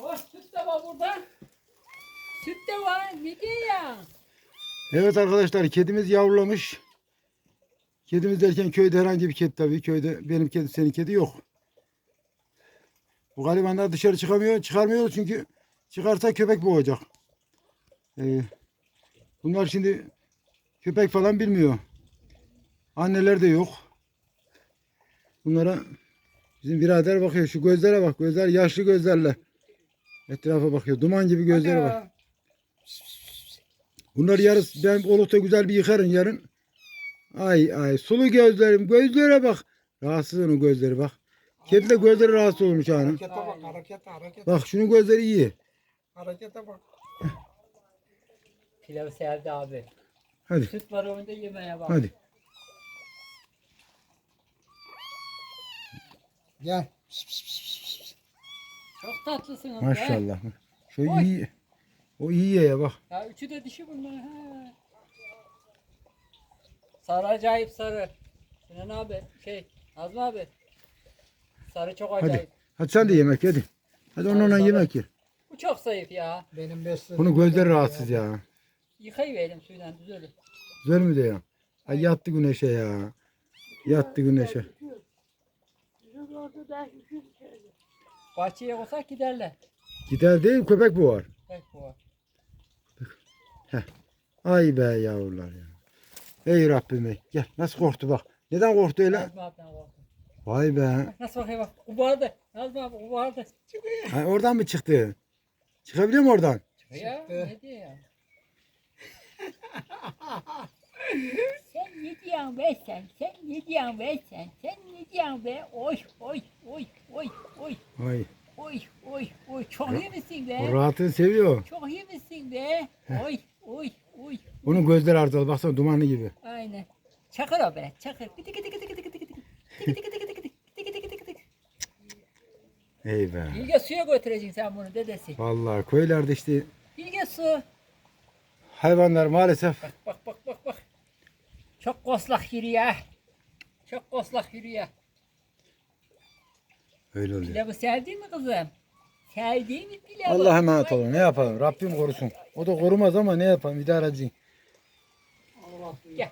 Oh süt de var burada. Süt de var. Ne diyor ya? Evet arkadaşlar kedimiz yavrulamış. Kedimiz derken köyde herhangi bir kedi tabii. Köyde benim kedi senin kedi yok. Bu galibanlar dışarı çıkamıyor. Çıkarmıyor çünkü çıkarsa köpek boğacak. Ee, bunlar şimdi köpek falan bilmiyor. Anneler de yok. Bunlara bizim birader bakıyor. Şu gözlere bak. Gözler yaşlı gözlerle. Etrafa bakıyor. Duman gibi gözlere bak. Ana. Bunları yarıs ben olukta güzel bir yıkarım yarın. Ay ay sulu gözlerim gözlere bak. Rahatsız onun gözleri bak. Kedi de gözleri rahatsız olmuş hanım. Harekete bak, harekete, harekete, Bak şunun gözleri iyi. harekete bak. Pilav serdi abi. Hadi Süt var önünde yemeğe bak. hadi. Gel. Çok tatlısınız be. Maşallah. Şu Oy. iyi. O iyi ya bak. Ya üçü de dişi bunlar. Ha. Sarı acayip sarı. Sinan abi şey Nazmi abi. Sarı çok Hadi. acayip. Hadi sen de yemek hadi. Hadi onunla Hadi, yemek ye. Bu çok zayıf ya. Benim beslediğim. Bunun gözleri rahatsız ya. Yıkayıverelim suyla düzelir. Güzel mi de ya? Ay yattı güneşe ya. Yattı güneşe. Bahçeye olsak giderler. Gider değil köpek bu var. Pek bu var. Ay be yavrular ya. Ey Rabbim ey. Gel nasıl korktu bak. Neden korktu öyle? Nazmi abiden korktum. Vay be. Bak Nasıl bakıyor bak. Ubardı. Nazmi abi ubardı. Ha, oradan mı çıktı? Çıkabiliyor mu oradan? Ya ne diyor ya? Sen ne diyorsun be sen? Sen ne diyorsun be sen? Sen ne diyorsun be? Oy oy oy oy oy Ay. oy oy oy çok iyi misin O be? rahatını seviyor. Çok iyi misin be? Oy oy oy. Onun gözleri artalı. Baksana dumanlı gibi. Aynen. Çakır o be. Çakır. Gıdı gıdı gıdı gıdı gıdı gıdı. Gıdı gıdı gıdı gıdı gıdı. Gıdı gıdı gıdı gıdı. Ey be. Bilge suya götüreceksin sen bunu dedesi. Vallahi köylerde işte Bilge su. hayvanlar maalesef bak bak. Çok koslak yürüyor. Çok koslak yürüyor. öyle oluyor. Pilavı sevdin mi kızım? Sevdiğin mi pilavı? Allah'a emanet olun. Ne yapalım? Rabbim korusun. O da korumaz ama ne yapalım? İdare edeceksin. Gel.